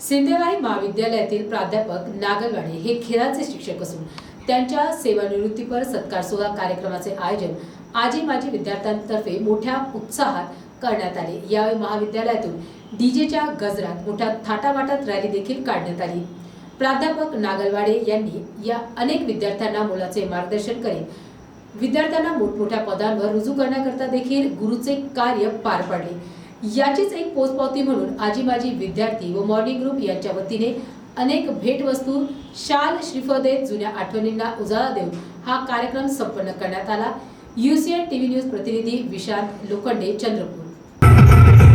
सिंदेवाई महाविद्यालयातील प्राध्यापक नागलवाडे हे खेळाचे शिक्षक असून त्यांच्या सेवानिवृत्तीपर सत्कार सोहळा कार्यक्रमाचे आयोजन आजी माजी विद्यार्थ्यांतर्फे मोठ्या उत्साहात करण्यात आले. यावेळी महाविद्यालयातून डीजेच्या गजरात मोठ्या थाटामाटात रॅली देखील काढण्यात आली. प्राध्यापक नागलवाडे यांनी या अनेक विद्यार्थ्यांना मुलाचे मार्गदर्शन करीत विद्यार्थ्यांना मोठमोठ्या पदांवर रुजू करण्याकरता देखील गुरुचे कार्य पार पाडले. याचीच एक पोचपावती म्हणून आजी माजी विद्यार्थी व मॉर्निंग ग्रुप यांच्या वतीने अनेक भेटवस्तू शाल श्रीफळ देत जुन्या आठवणींना उजाळा देऊन हा कार्यक्रम संपन्न करण्यात आला. युसीएन टीव्ही न्यूज प्रतिनिधी विशांत लोखंडे चंद्रपूर.